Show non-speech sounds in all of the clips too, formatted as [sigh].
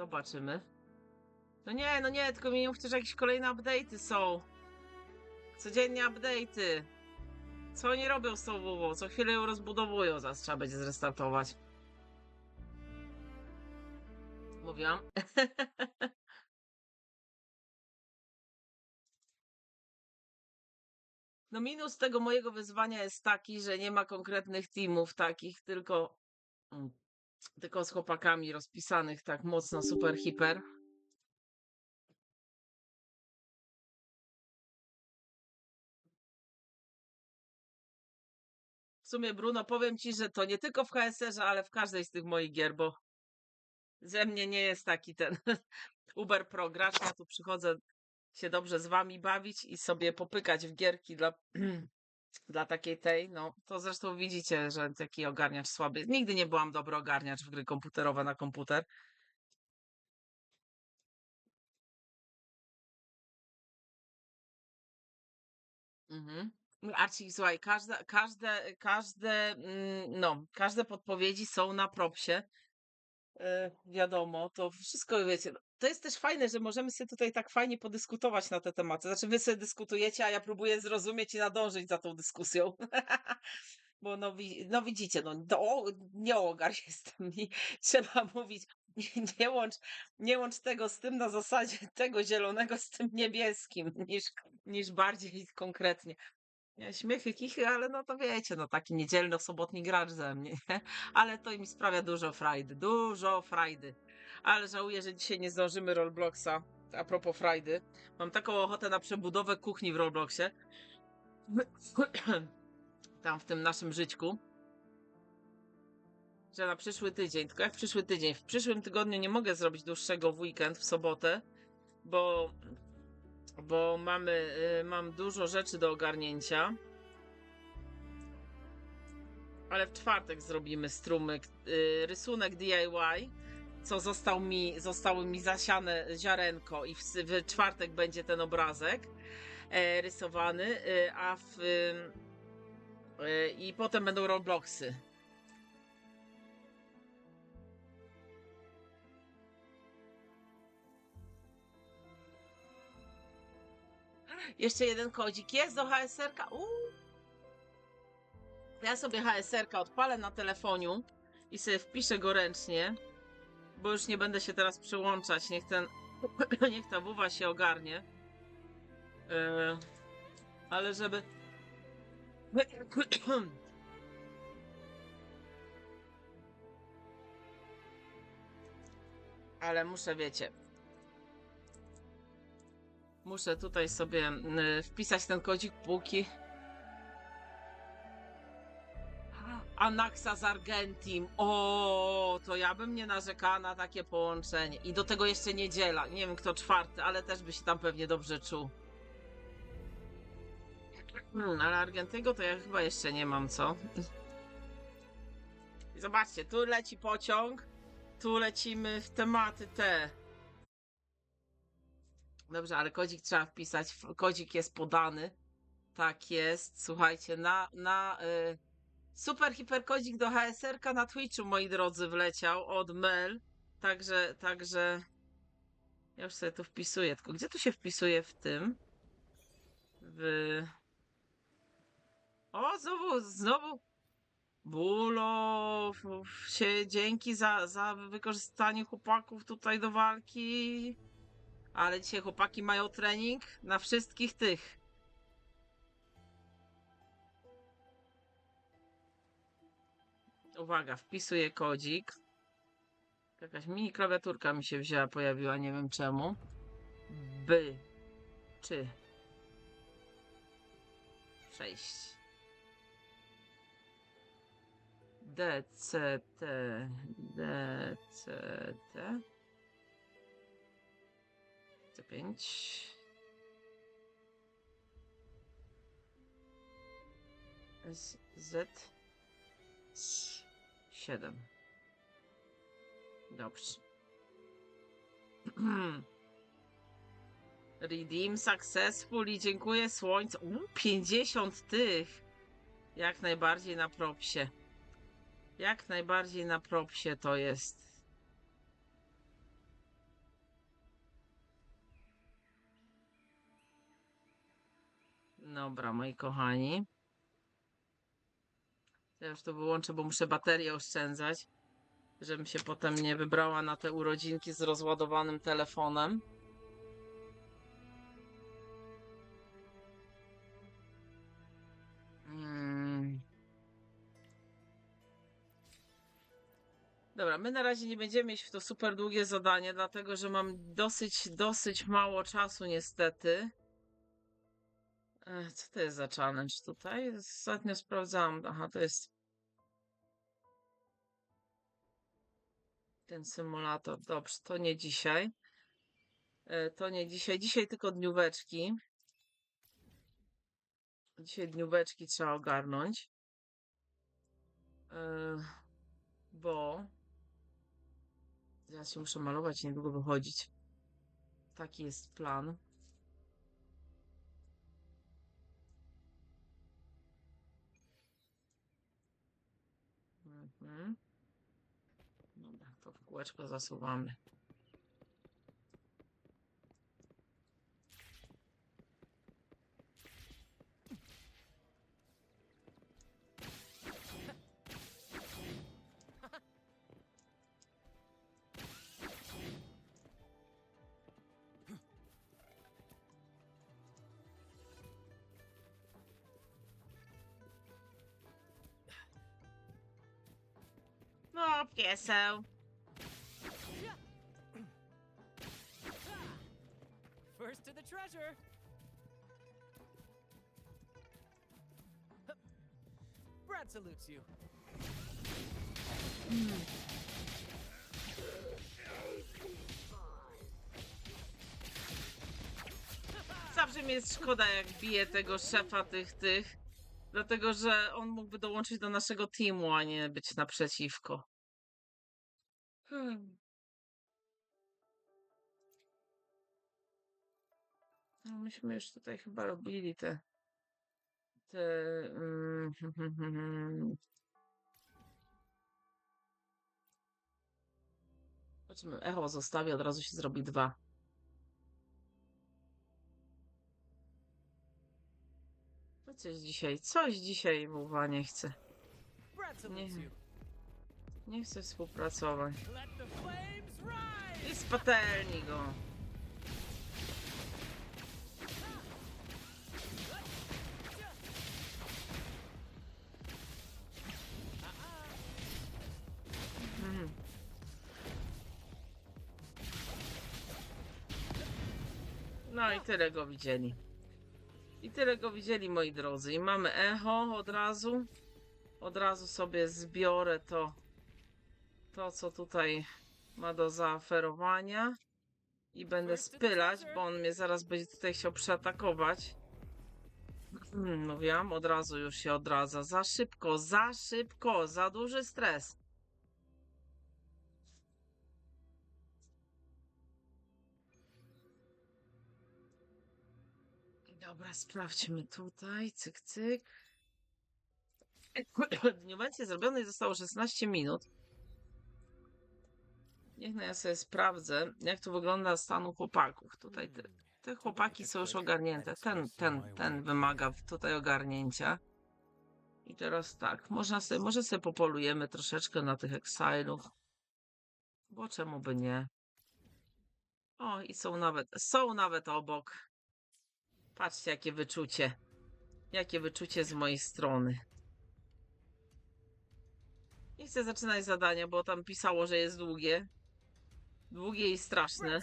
Zobaczymy. No nie, no nie, tylko mi mówcie, że jakieś kolejne update'y są. Codziennie update'y. Co oni robią z tą WW? Co chwilę ją rozbudowują, zaraz trzeba będzie zrestartować. Mówiłam. [laughs] No minus tego mojego wyzwania jest taki, że nie ma konkretnych teamów takich, tylko, mm, tylko z chłopakami rozpisanych tak mocno super hiper. W sumie Bruno, powiem ci, że to nie tylko w HSR-ze, ale w każdej z tych moich gier, bo ze mnie nie jest taki ten [laughs] Uber Pro gracz. Ja tu przychodzę się dobrze z wami bawić i sobie popykać w gierki dla, [clears throat] dla takiej tej. No, to zresztą widzicie, że taki ogarniacz słaby. Nigdy nie byłam dobry ogarniacz w gry komputerowe na komputer. Mhm. Arcik, słuchaj, każde, każde, każde, mm, no, każde podpowiedzi są na propsie. E, wiadomo, to wszystko wiecie. no, To jest też fajne, że możemy sobie tutaj tak fajnie podyskutować na te tematy. Znaczy, wy sobie dyskutujecie, a ja próbuję zrozumieć i nadążyć za tą dyskusją. [laughs] Bo no, no widzicie, no to o, nie ogar jestem i trzeba mówić, nie, nie, łącz, nie łącz tego z tym na zasadzie tego zielonego z tym niebieskim, niż, niż bardziej konkretnie. Nie, śmiechy, kichy, ale no to wiecie, no taki niedzielno-sobotni gracz ze mnie, nie? [laughs] Ale to mi sprawia dużo frajdy, dużo frajdy. Ale żałuję, że dzisiaj nie zdążymy Robloxa. A propos frajdy, mam taką ochotę na przebudowę kuchni w Robloxie. [clears throat] Tam w tym naszym żyćku. Że na przyszły tydzień, tylko jak przyszły tydzień? W przyszłym tygodniu nie mogę zrobić dłuższego w weekend, w sobotę, bo bo mamy, y, mam dużo rzeczy do ogarnięcia. Ale w czwartek zrobimy strumyk, y, rysunek DIY, co został mi, zostało mi zasiane ziarenko i w, w czwartek będzie ten obrazek e, rysowany, y, a w, i potem będą Robloxy. Jeszcze jeden kodzik jest do HSR-ka. Ja sobie HSR-ka odpalę na telefoniu i sobie wpiszę go ręcznie, bo już nie będę się teraz przełączać. Niech ten, [clears throat] niech ta buwa się ogarnie. Yy, ale żeby... [clears throat] Ale muszę, wiecie, Muszę tutaj sobie y, wpisać ten kodzik póki. Anaxa z Argentim. O, to ja bym nie narzekała na takie połączenie. I do tego jeszcze niedziela. Nie wiem kto czwarty, ale też by się tam pewnie dobrze czuł. Hmm, ale Argentygo to ja chyba jeszcze nie mam, co? Zobaczcie, tu leci pociąg, tu lecimy w tematy te. Dobrze, ale kodzik trzeba wpisać. Kodzik jest podany. Tak jest. Słuchajcie, na, na y, super hiperkodzik do HSR-ka na Twitchu, moi drodzy, wleciał od Mel. Także, także. Ja już sobie to wpisuję. Tylko gdzie tu się wpisuje w tym? W. O, znowu, znowu. Bulo, się dzięki za, za wykorzystanie chłopaków tutaj do walki. Ale dzisiaj chłopaki mają trening na wszystkich tych. Uwaga, wpisuję kodzik. Jakaś mini klawiaturka mi się wzięła, pojawiła, nie wiem czemu. By. Czy. Przejść. DCT. DCT. 25. SZ 7. Dobrze. [clears throat] Redeem successful i dziękuję słońcu. U, 50 tych. Jak najbardziej na propsie. Jak najbardziej na propsie to jest. Dobra, moi kochani. Ja już to wyłączę, bo muszę baterię oszczędzać, żebym się potem nie wybrała na te urodzinki z rozładowanym telefonem. Mm. Dobra, my na razie nie będziemy mieć w to super długie zadanie, dlatego że mam dosyć, dosyć mało czasu niestety. E, Co to jest za challenge tutaj? Ostatnio sprawdzałam. Aha, to jest ten symulator. Dobrze, to nie dzisiaj. E, To nie dzisiaj. Dzisiaj tylko dnióweczki. Dzisiaj dnióweczki trzeba ogarnąć. E, Bo Teraz się muszę malować niedługo wychodzić. Taki jest plan. Mhm. Dobra, to w kółeczko zasuwamy. No, pieseł. First to the treasure. Brad salutes you. Zawsze mi jest szkoda, jak bije tego szefa tych, tych. Dlatego, że on mógłby dołączyć do naszego teamu, a nie być naprzeciwko. Hmm. No, myśmy już tutaj chyba robili te. te. mm, [laughs] Zobaczymy, echo zostawię, od razu się zrobi dwa. No coś dzisiaj, coś dzisiaj Wuwa nie chce. Nie. Nie chce współpracować. I spatelni go. Mhm. No i tyle go widzieli. I tyle go widzieli, moi drodzy. I mamy echo od razu. Od razu sobie zbiorę to, to co tutaj ma do zaoferowania. I będę spylać, bo on mnie zaraz będzie tutaj chciał przeatakować. Hmm, Mówiłam, od razu już się odradza. Za szybko, za szybko, za duży stres. Dobra, sprawdźmy tutaj. Cyk, cyk. [coughs] Dnióweczce zrobionej zostało 16 minut. Niech no ja sobie sprawdzę, jak tu wygląda stan chłopaków. Tutaj te, te chłopaki są już ogarnięte. Ten, ten, ten wymaga tutaj ogarnięcia. I teraz tak, można sobie, może sobie popolujemy troszeczkę na tych exilów. Bo czemu by nie? O, i są nawet, są nawet obok. Patrzcie, jakie wyczucie. Jakie wyczucie z mojej strony. Nie chcę zaczynać zadania, bo tam pisało, że jest długie. Długie i straszne.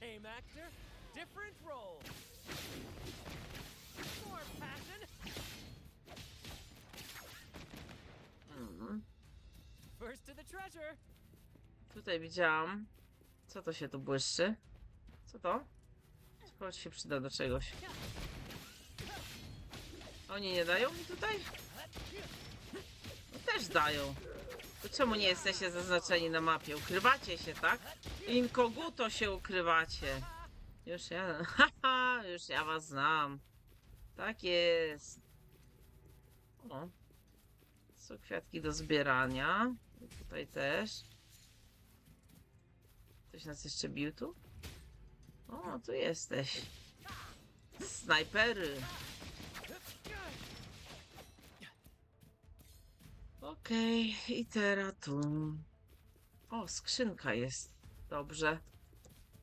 Same actor, different role. More passion. Mhm. First to the treasure. Tutaj widziałam. Co to się tu błyszczy? Co to? Czy się przyda do czegoś. Oni nie dają mi tutaj? No też dają. To czemu nie jesteście zaznaczeni na mapie? Ukrywacie się, tak? Inkoguto się ukrywacie. Już ja... [laughs] Haha, już ja was znam. Tak jest. O. Są kwiatki do zbierania. Tutaj też. Ktoś nas jeszcze bił tu? O, tu jesteś. Snajpery. Okej, i teraz tu. O, skrzynka jest. Dobrze.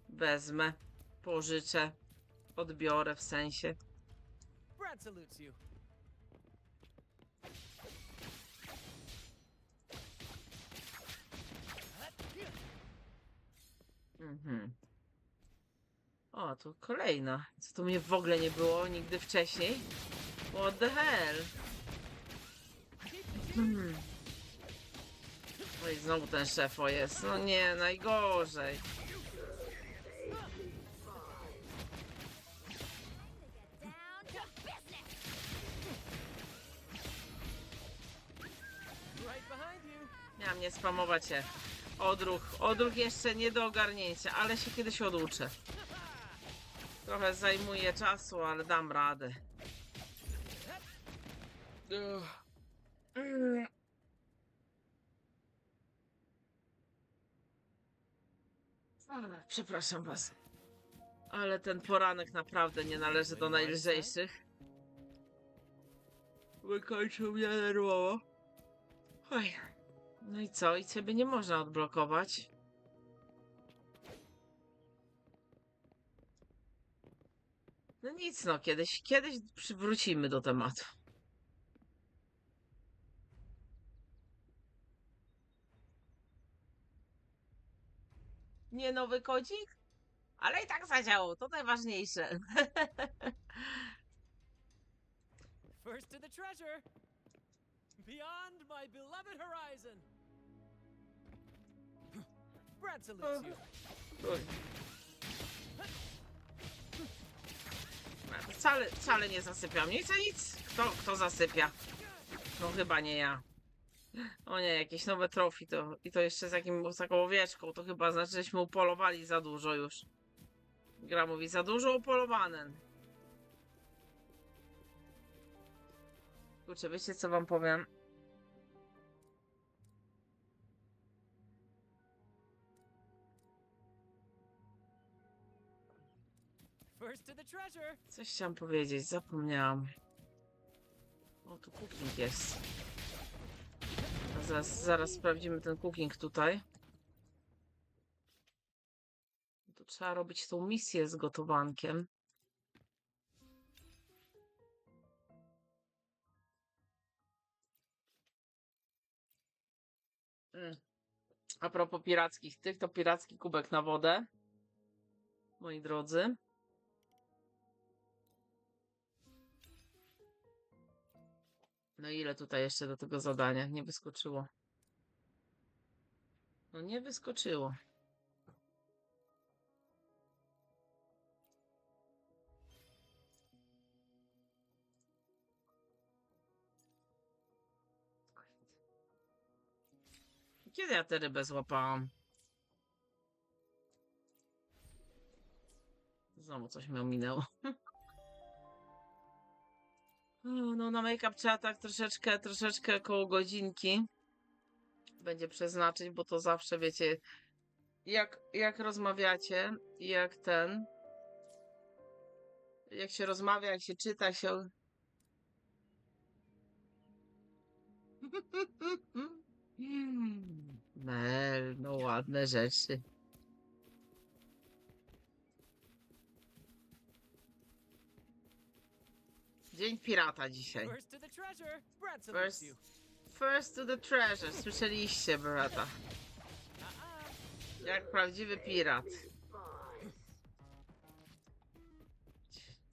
Wezmę. Pożyczę. Odbiorę w sensie. Brad salutes you. Mhm. O, tu kolejna. Co tu mnie w ogóle nie było nigdy wcześniej? What the hell? Hmm. No i znowu ten szefo jest. No nie, najgorzej. Miałam nie spamować się. Odruch. Odruch jeszcze nie do ogarnięcia, ale się kiedyś oduczę. Trochę zajmuje czasu, ale dam radę. Ugh. Mm. Ach, Przepraszam was. Ale ten poranek naprawdę nie należy do najlżejszych. Wykończył mnie nerwowo. Oj. No i co? I ciebie nie można odblokować. No nic, no kiedyś, kiedyś przywrócimy do tematu. Nie nowy kodzik? Ale i tak zadziałał, to najważniejsze. [laughs] First to the treasure. Beyond my beloved horizon. [laughs] Brad salutes you. Oj. Wcale, wcale nie zasypiam. Nic, a nic. Kto, kto zasypia? No chyba nie ja. O nie, jakieś nowe trofi to i to jeszcze z, jakim, z taką owieczką, to chyba znaczy, żeśmy upolowali za dużo już. Gra mówi, za dużo upolowane. Kurczę, wiecie co wam powiem? Coś chciałam powiedzieć, zapomniałam. O, tu cooking jest. Zaraz, zaraz sprawdzimy ten cooking tutaj. Tu trzeba robić tą misję z gotowankiem. Mm. A propos pirackich tych, to piracki kubek na wodę. Moi drodzy. No ile tutaj jeszcze do tego zadania? Nie wyskoczyło. No nie wyskoczyło. Kiedy ja tę rybę złapałam? Znowu coś mi ominęło. [laughs] O, No na make-up trzeba tak troszeczkę, troszeczkę około godzinki będzie przeznaczyć, bo to zawsze wiecie, jak, jak rozmawiacie, i jak ten, jak się rozmawia, jak się czyta, się... [laughs] Mel, no ładne rzeczy. Dzień pirata dzisiaj. First to the treasure. Brad First, you. first to the treasure. Słyszeliście, brata. Jak prawdziwy pirat.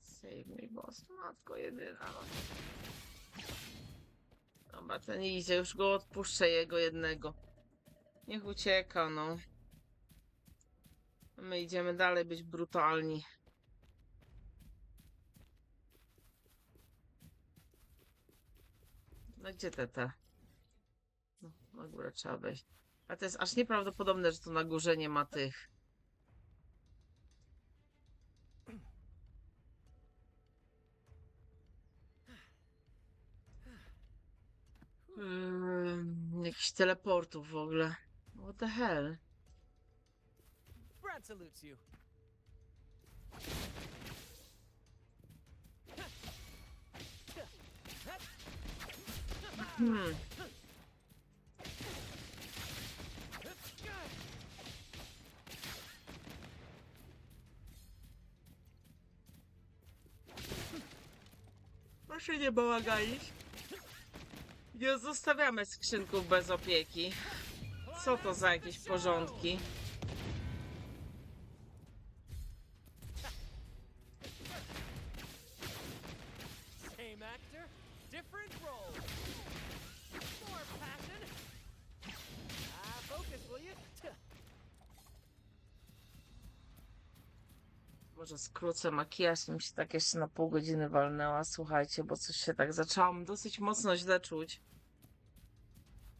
Save me, boss. Matko jedyna. Dobra, ten idzie. Już go odpuszczę, jego jednego. Niech ucieka, no. My idziemy dalej być brutalni. No gdzie te te? No, na górę trzeba wejść. A to jest aż nieprawdopodobne, że tu na górze nie ma tych. Ym, jakichś teleportów w ogóle. What the hell? Brad salutes you. Hmm. Proszę nie bałaganić. Nie zostawiamy skrzynków bez opieki. Co to za jakieś porządki? Może skrócę makijaż, mi się tak jeszcze na pół godziny walnęła. Słuchajcie, bo coś się tak zaczęłam dosyć mocno źle czuć.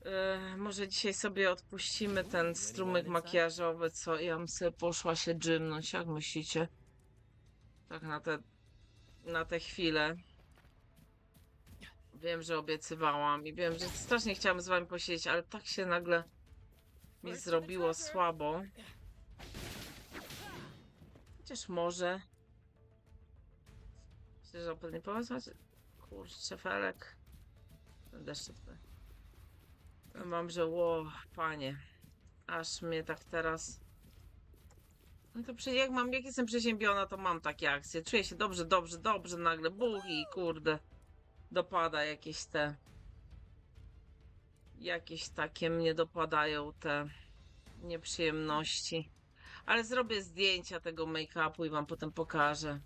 Yy, może dzisiaj sobie odpuścimy ten strumyk makijażowy, co ja bym sobie poszła się dżymnąć, jak myślicie? Tak na te, na tę chwilę. Wiem, że obiecywałam i wiem, że strasznie chciałam z wami posiedzieć, ale tak się nagle mi zrobiło słabo. Chociaż może. Myślę, że pewnie pomysł macie. Kurczę, felek. Będę. Mam, że ło, panie. Aż mnie tak teraz. No to przecież jak mam, jak jestem przeziębiona, to mam takie akcje. Czuję się dobrze, dobrze, dobrze, nagle buch i kurde. Dopada jakieś te. Jakieś takie mnie dopadają te nieprzyjemności. Ale zrobię zdjęcia tego make-upu i wam potem pokażę.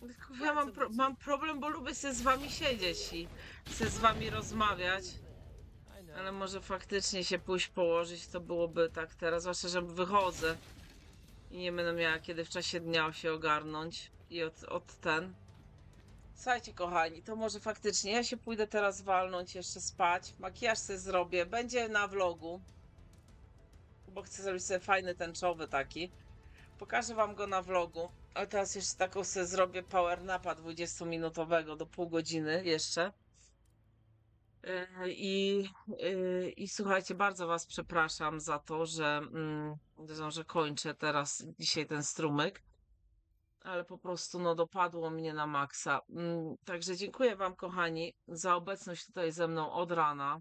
Tylko Ja mam, pro mam problem, bo lubię sobie z wami siedzieć i chcę z wami rozmawiać. Ale może faktycznie się pójść położyć, to byłoby tak teraz, zwłaszcza, że wychodzę i nie będę miała kiedy w czasie dnia się ogarnąć i od, od ten. Słuchajcie, kochani, to może faktycznie ja się pójdę teraz walnąć, jeszcze spać. Makijaż sobie zrobię, będzie na vlogu, bo chcę zrobić sobie fajny tęczowy taki. Pokażę wam go na vlogu, ale teraz jeszcze taką sobie zrobię power napa 20-minutowego do pół godziny jeszcze. Yy, I, yy, I słuchajcie, bardzo Was przepraszam za to, że, mm, że- że kończę teraz dzisiaj ten strumyk, ale po prostu no, dopadło mnie na maksa. Mm, Także dziękuję Wam, kochani, za obecność tutaj ze mną od rana.